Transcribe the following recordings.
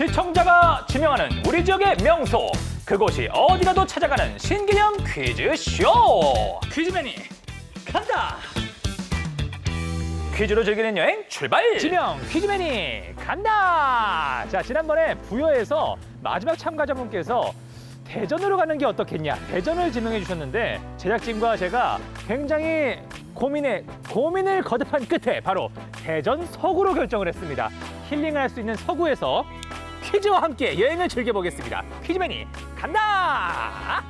시청자가 지명하는 우리 지역의 명소. 그곳이 어디 가도 찾아가는 신기념 퀴즈쇼. 퀴즈맨이 간다. 퀴즈로 즐기는 여행 출발! 지명 퀴즈맨이 간다. 자 지난번에 부여에서 마지막 참가자분께서 대전으로 가는 게 어떻겠냐 대전을 지명해 주셨는데 제작진과 제가 굉장히 고민에 고민을 거듭한 끝에 바로 대전 서구로 결정을 했습니다. 힐링할 수 있는 서구에서 퀴즈와 함께 여행을 즐겨보겠습니다. 퀴즈맨이 간다!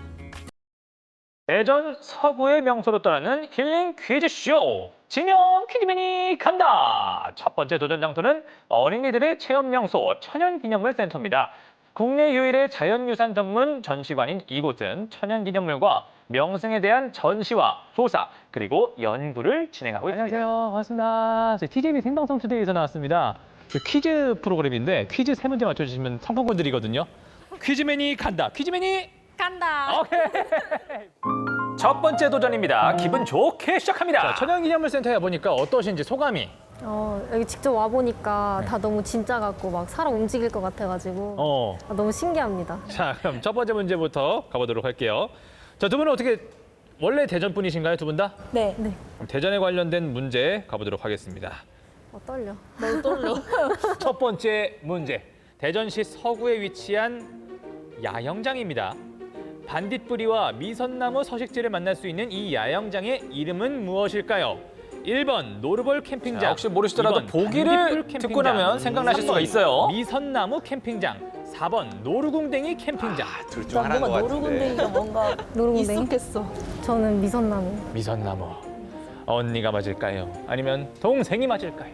대전 서구의 명소로 떠나는 힐링 퀴즈쇼. 진영 퀴즈맨이 간다! 첫 번째 도전 장소는 어린이들의 체험 명소 천연기념물 센터입니다. 국내 유일의 자연유산 전문 전시관인 이곳은 천연기념물과 명승에 대한 전시와 조사 그리고 연구를 진행하고 있습니다. 안녕하세요. 반갑습니다. 저희 TJB 생방송 투데이에서 나왔습니다 그 퀴즈 프로그램인데 퀴즈 세 문제 맞춰주시면 상품권 드리거든요 퀴즈맨이 간다 퀴즈맨이 간다. 오케이. 첫 번째 도전입니다. 기분 좋게 시작합니다. 천연기념물센터에 보니까 어떠신지 소감이? 어, 여기 직접 와 보니까 다 너무 진짜 같고 막 사람 움직일 것 같아가지고 어. 아, 너무 신기합니다. 자, 그럼 첫 번째 문제부터 가보도록 할게요. 자, 두 분은 어떻게 원래 대전 분이신가요, 두 분 다? 네. 네. 그럼 대전에 관련된 문제 가보도록 하겠습니다. 어, 떨려. 너무 떨려. 첫 번째 문제. 대전시 서구에 위치한 야영장입니다. 반딧불이와 미선나무 서식지를 만날 수 있는 이 야영장의 이름은 무엇일까요? 1번 노르볼 캠핑장. 자, 혹시 모르시더라도 보기를 반딧불 듣고 나면 생각나실 수가 3번 있어요. 미선나무 캠핑장. 4번 노루궁뎅이 캠핑장. 둘중 하나인 것 같은데. 노루군데기가 뭔가 노루궁뎅이? 익숙했어. 저는 미선나무. 미선나무. 언니가 맞을까요? 아니면 동생이 맞을까요?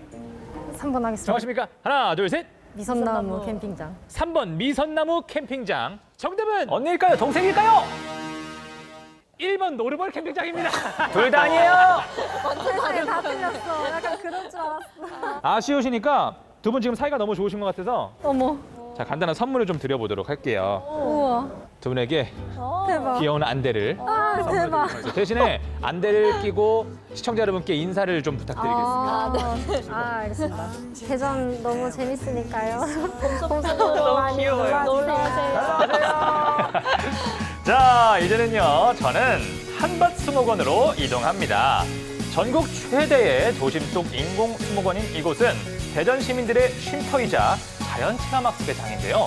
3번 하겠습니다. 정하십니까? 하나, 둘, 셋. 미선나무, 미선나무. 캠핑장. 3번 미선나무 캠핑장. 정답은 언니일까요? 동생일까요? 1번 노르벌 캠핑장입니다. 둘 다 아니에요. 세상에 다 틀렸어. 약간 그런 줄 알았어. 아쉬우시니까 두 분 지금 사이가 너무 좋으신 것 같아서 어머. 자 간단한 선물을 좀 드려보도록 할게요. 우와. 두 분에게 대박. 귀여운 안대를 아, 대박. 대신에 안대를 끼고 시청자 여러분께 인사를 좀 부탁드리겠습니다. 아, 네. 아, 알겠습니다. 대전 너무 재밌으니까요. 봄속으로 많이 귀여워요. 놀러주세요. 자, 이제는요, 저는 한밭 수목원으로 이동합니다. 전국 최대의 도심 속 인공 수목원인 이곳은 대전 시민들의 쉼터이자 자연 체험학습의 장인데요.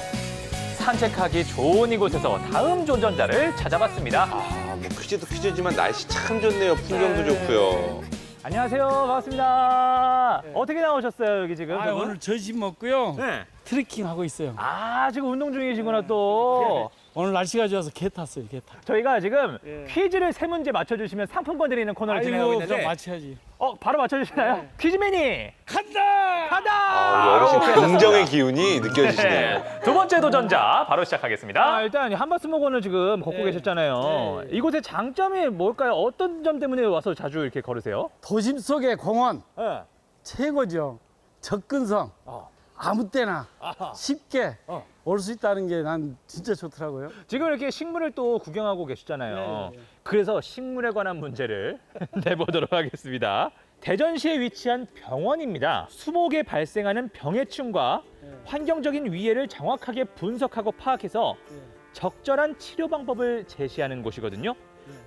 산책하기 좋은 이곳에서 다음 도전자를 찾아봤습니다. 아, 뭐 퀴즈도 퀴즈지만 날씨 참 좋네요. 풍경도 좋고요. 안녕하세요. 반갑습니다. 어떻게 나오셨어요, 여기 지금? 아? 오늘 점심 먹고요. 네. 트레킹 하고 있어요. 아, 지금 운동 중이시구나, 또. 오늘 날씨가 좋아서 개 탔어요, 개 타. 저희가 지금 예. 퀴즈를 세 문제 맞춰주시면 상품권 드리는 코너를 진행하고 아이고, 있는데. 맞춰야지. 어, 바로 맞춰주시나요? 퀴즈맨이 간다! 가다! 아, 우리 어르신 긍정의 기운이 느껴지시네요. 네. 두 번째 도전자 바로 시작하겠습니다. 아, 일단 한바스목원을 지금 걷고 네. 계셨잖아요. 네. 이곳의 장점이 뭘까요? 어떤 점 때문에 와서 자주 이렇게 걸으세요? 도심 속의 공원 네. 최고죠. 접근성. 어. 아무 때나 쉽게 어. 올 수 있다는 게 난 진짜 좋더라고요. 지금 이렇게 식물을 또 구경하고 계시잖아요. 네, 네. 그래서 식물에 관한 문제를 내보도록 하겠습니다. 대전시에 위치한 병원입니다. 수목에 발생하는 병해충과 네. 환경적인 위해를 정확하게 분석하고 파악해서 네. 적절한 치료 방법을 제시하는 곳이거든요.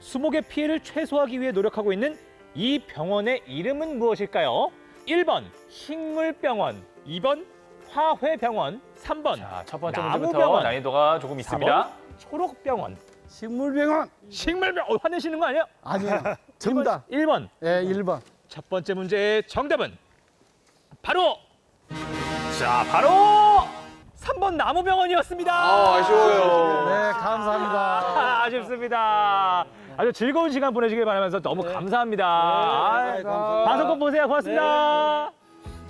수목의 피해를 최소화하기 위해 노력하고 있는 이 병원의 이름은 무엇일까요? 1번 식물병원, 2번 화훼병원, 3번 자, 첫 번째 문제부터 나무병원, 난이도가 조금 있습니다. 4번 초록병원. 식물병원 식물병 어, 화내시는 거 아니에요? 아니에요. 정답. 1번. 예, 1번. 첫 번째 문제의 정답은 바로 자, 바로 3번 나무병원이었습니다. 아, 아쉬워요. 네, 감사합니다. 아, 아쉽습니다. 아주 즐거운 시간 보내시길 바라면서 너무 감사합니다. 아이, 네, 감사합니다. 방송 꼭 보세요. 고맙습니다.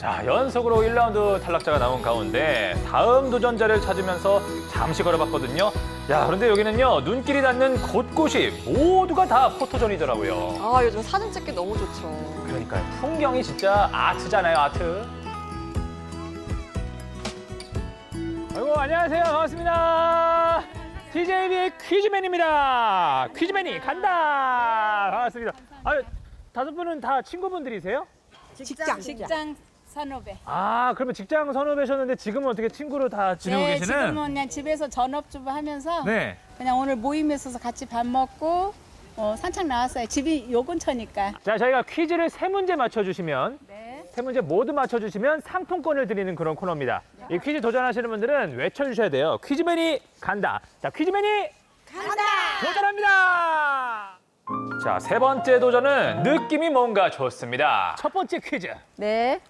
자, 연속으로 1라운드 탈락자가 나온 가운데 다음 도전자를 찾으면서 잠시 걸어봤거든요. 야, 그런데 여기는요, 눈길이 닿는 곳곳이 모두가 다 포토존이더라고요. 아 요즘 사진 찍기 너무 좋죠. 그러니까요. 풍경이 진짜 아트잖아요, 아트. 아이고, 안녕하세요. 반갑습니다. TJB의 퀴즈맨입니다. 퀴즈맨이 간다. 반갑습니다. 아, 다섯 분은 다 친구분들이세요? 직장. 직장 선후배. 아, 그러면 직장 선후배셨는데 지금은 어떻게 친구로 다 지내고 네, 계시는? 지금은 그냥 집에서 전업주부 하면서 네. 그냥 오늘 모임에 있어서 같이 밥 먹고 어, 산책 나왔어요. 집이 요 근처니까. 자, 저희가 퀴즈를 세 문제 맞춰주시면 네. 세 문제 모두 맞춰주시면 상품권을 드리는 그런 코너입니다. 이 퀴즈 도전하시는 분들은 외쳐주셔야 돼요. 퀴즈맨이 간다. 자, 퀴즈맨이 간다. 도전합니다. 자, 세 번째 도전은 느낌이 뭔가 좋습니다. 첫 번째 퀴즈. 네.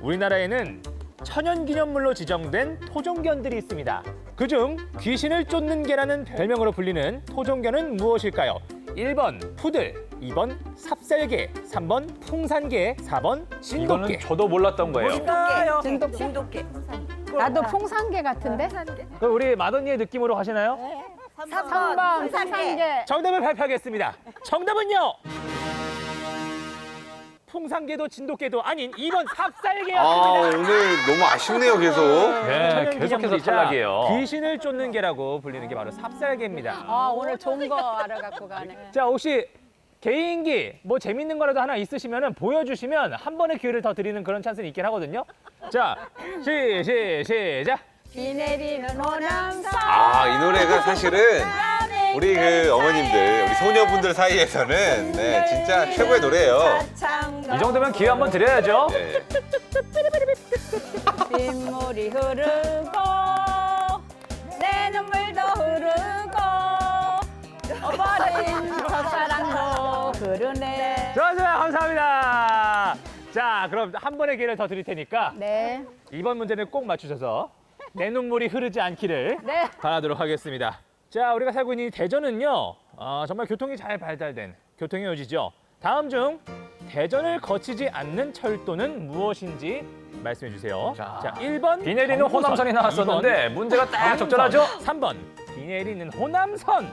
우리나라에는 천연기념물로 지정된 토종견들이 있습니다. 그중 귀신을 쫓는 개라는 별명으로 불리는 토종견은 무엇일까요? 1번 푸들, 2번 삽살개, 3번 풍산개, 4번 진돗개. 저도 몰랐던 거예요. 진돗개. 진돗개. 나도 풍산개 같은데? 그럼 우리 마더니의 느낌으로 가시나요? 3번 풍산개. 정답을 발표하겠습니다. 정답은요. 풍산개도 진돗개도 아닌 2번 아 삽살개였습니다. 오늘 너무 아쉽네요 계속. 네, 계속해서 탈락이에요. 귀신을 쫓는 개라고 불리는 게 바로 삽살개입니다. 아, 오늘 좋은 거 알아갖고 가네. 자, 혹시 개인기 뭐 재밌는 거라도 하나 있으시면 보여주시면 한 번의 기회를 더 드리는 그런 찬스는 있긴 하거든요. 자, 시, 시, 시작. 비 내리는 호남선. 아이 노래가 사실은 우리 그 어머님들 우리 소녀분들 사이에서는 네 진짜 최고의 노래예요. 이 정도면 기회 한번 드려야죠. 네. 빗물이 흐르고 내 눈물도 흐르고 어버린 첫사랑도 흐르네. 좋았어요. 감사합니다. 자, 그럼 한 번의 기회를 더 드릴 테니까 네. 이번 문제는 꼭 맞추셔서 내 눈물이 흐르지 않기를 네. 바라도록 하겠습니다. 자, 우리가 살고 있는 이 대전은요, 어, 정말 교통이 잘 발달된 교통의 요지죠. 다음 중 대전을 거치지 않는 철도는 무엇인지 말씀해 주세요. 자, 1번 비 내리는 호남선이 나왔었는데 문제가 딱 적절하죠? 3번 비 내리는 호남선.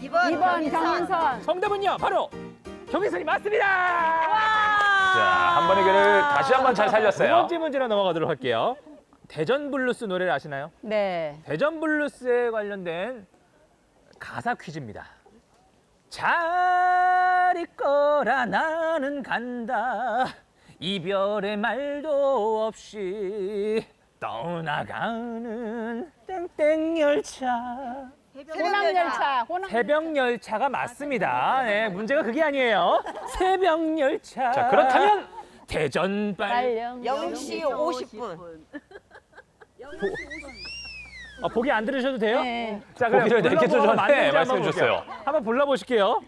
2번 경인선. 정답은요, 바로 경인선이 맞습니다. 자, 한 번의 기회를 다시 한 번 잘 두 살렸어요. 번째 문제로 넘어가도록 할게요. 대전 블루스 노래를 아시나요? 네. 대전 블루스에 관련된 가사 퀴즈입니다. 잘 있거라 나는 간다 이별의 말도 없이 떠나가는 땡땡 열차 호남 열차. 호남. 새벽 열차가 맞습니다. 네, 문제가 그게 아니에요. 새벽 열차. 자, 그렇다면 대전 발 0시 50분. 어, 보기 안 들으셔도 돼요? 네. 자, 그럼 보기를 불러보고 전에 한번 말씀해 볼게요. 주셨어요. 한번 불러보실게요.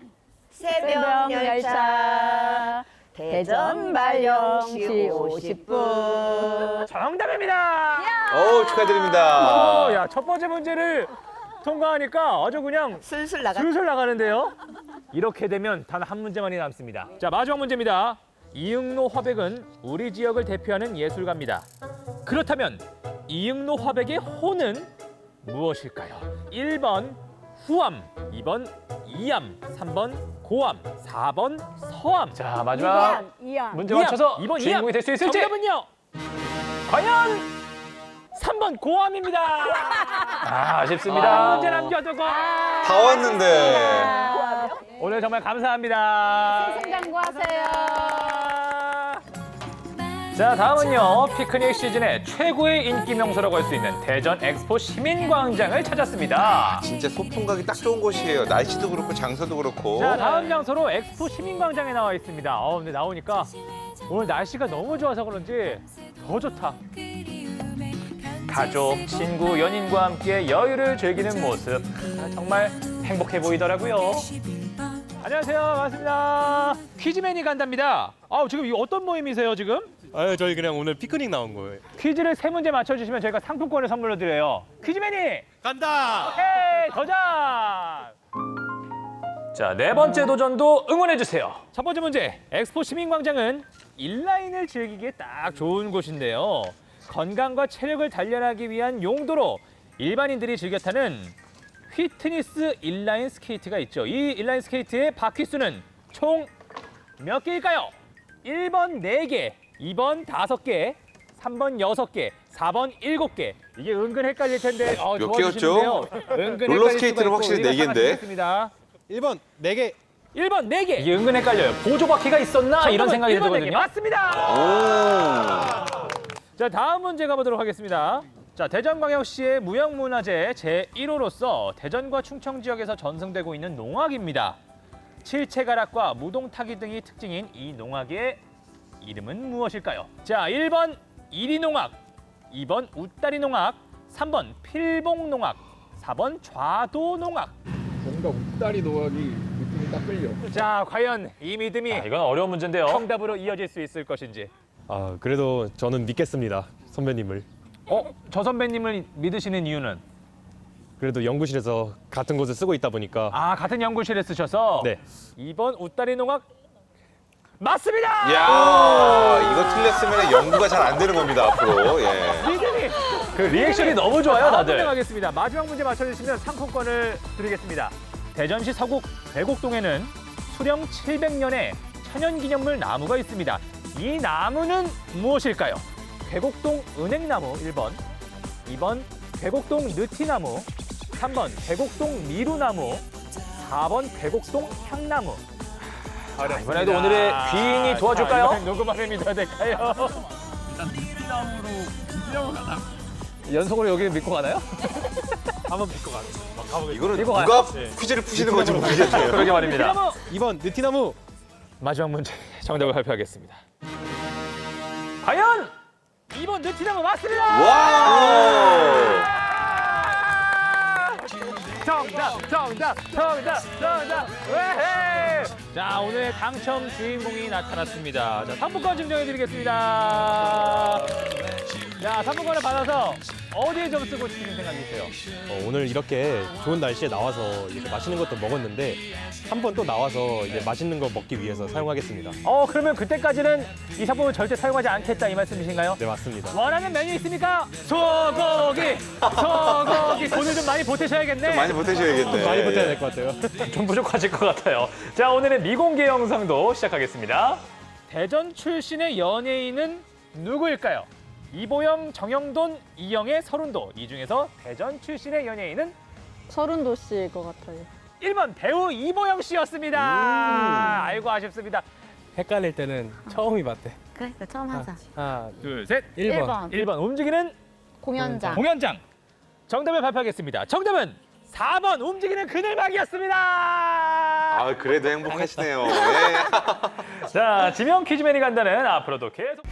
새벽 열차 대전 발령 시 50분. 정답입니다. 어 축하드립니다. 오, 야, 첫 번째 문제를 통과하니까 아주 그냥 슬슬 나가. 슬슬 나가는데요. 이렇게 되면 단 한 문제만이 남습니다. 자, 마지막 문제입니다. 이응로 화백은 우리 지역을 대표하는 예술가입니다. 그렇다면 이응로 화백의 호는 무엇일까요? 1번 후암, 2번 이암, 3번 고암, 4번 서암. 자, 마지막 이안. 문제 이암, 맞춰서 이번 주인공이 이암. 될수 있을지 정답은요? 과연 3번 고암입니다. 아, 아, 아쉽습니다. 문제 남겨두고 다 왔는데. 오늘 정말 감사합니다. 생장구하세요. 자, 다음은요. 피크닉 시즌의 최고의 인기 명소라고 할 수 있는 대전 엑스포 시민광장을 찾았습니다. 진짜 소풍 가기 딱 좋은 곳이에요. 날씨도 그렇고 장소도 그렇고. 자, 다음 장소로 엑스포 시민광장에 나와 있습니다. 어, 근데 나오니까 오늘 날씨가 너무 좋아서 그런지 더 좋다. 가족, 친구, 연인과 함께 여유를 즐기는 모습 아, 정말 행복해 보이더라고요. 안녕하세요. 반갑습니다. 퀴즈맨이 간답니다. 아, 지금 이 어떤 모임이세요, 지금? 아유 저희 그냥 오늘 피크닉 나온 거예요. 퀴즈를 세 문제 맞춰주시면 저희가 상품권을 선물로 드려요. 퀴즈맨이 간다. 오케이 도전! 자, 네 번째 도전도 응원해 주세요. 첫 번째 문제. 엑스포 시민광장은 인라인을 즐기기에 딱 좋은 곳인데요. 건강과 체력을 단련하기 위한 용도로 일반인들이 즐겨 타는 휘트니스 인라인 스케이트가 있죠. 이 인라인 스케이트의 바퀴 수는 총 몇 개일까요? 1번 4개, 2번 5개, 3번 6개, 4번 7개. 이게 은근 헷갈릴 텐데 어, 몇 도와주시는데요. 은근 롤러 헷갈릴 스케이트는 수가 있고 확실히 우리가 네 개인데. 찾아드리겠습니다. 1번 4개. 1번 4개. 이게 은근 헷갈려요. 보조 바퀴가 있었나 이런 생각이 일본 들거든요. 맞습니다. 오. 자, 다음 문제 가보도록 하겠습니다. 자, 대전광역시의 무형문화재 제1호로서 대전과 충청 지역에서 전승되고 있는 농악입니다. 칠채가락과 무동타기 등이 특징인 이 농악의 이름은 무엇일까요? 자, 1번 이리농악, 2번 웃다리 농악, 3번 필봉 농악, 4번 좌도 농악. 뭔가 웃다리 노악이 느낌이 딱 끌려. 자, 과연 이 믿음이 아, 이건 어려운 문제인데요. 정답으로 이어질 수 있을 것인지. 아 그래도 저는 믿겠습니다 선배님을. 어, 저 선배님을 믿으시는 이유는 그래도 연구실에서 같은 곳을 쓰고 있다 보니까 아 같은 연구실에 쓰셔서 네 2번 웃다리 농악 맞습니다. 이야, 이거 틀렸으면 연구가 잘 안 되는 겁니다, 앞으로. 예. 믿음이 그 리액션이 너무 좋아요, 문제 다들. 가겠습니다. 마지막 문제 맞춰주시면 상품권을 드리겠습니다. 대전시 서국 배곡동에는 수령 700년의 천연기념물 나무가 있습니다. 이 나무는 무엇일까요? 배곡동 은행나무 1번, 2번 배곡동 느티나무, 3번 배곡동 미루나무, 4번 배곡동 향나무. 아, 이번에도 오늘의 귀인이 도와줄까요? 자, 이번엔 누구 말을 믿어야 될까요? 연속으로 여기 믿고 가나요? 한번 믿고 가요. 이거는 이거 누가 퀴즈를 푸시는 건지 모르겠네요. 그러게 말입니다. 느티나무 2번 느티나무. 마지막 문제 정답을 발표하겠습니다. 과연 2번 느티나무 맞습니다. 와우! 정답, 정답, 정답, 정답. 왜? 자, 오늘 당첨 주인공이 나타났습니다. 자, 상품권 증정해 드리겠습니다. 자, 상품권을 받아서 어디에 좀 쓰고 싶은 생각이세요? 어, 오늘 이렇게 좋은 날씨에 나와서 이렇게 맛있는 것도 먹었는데 한 번 또 나와서 이제 맛있는 거 먹기 위해서 사용하겠습니다. 어, 그러면 그때까지는 이 상품을 절대 사용하지 않겠다 이 말씀이신가요? 네 맞습니다. 원하는 메뉴 있습니까? 소고기, 소고기. 돈을 좀 많이 보태셔야겠네. 많이 보태셔야겠네. 많이 버텨야 될 것 같아요. 좀 부족하실 것 같아요. 자, 오늘의 미공개 영상도 시작하겠습니다. 대전 출신의 연예인은 누구일까요? 이보영, 정영돈, 이영애, 서른도. 이 중에서 대전 출신의 연예인은 서른도 씨일 것 같아요. 1번 배우 이보영 씨였습니다. 아이고 아쉽습니다. 헷갈릴 때는 처음이 맞대. 그래, 그 처음 하자. 하나, 둘, 셋. 1번. 1번 움직이는 공연장. 공연장. 정답을 발표하겠습니다. 정답은 4번 움직이는 그늘막이었습니다. 아, 그래도 행복하시네요. 예. 자, 지명 퀴즈맨이 간다는 앞으로도 계속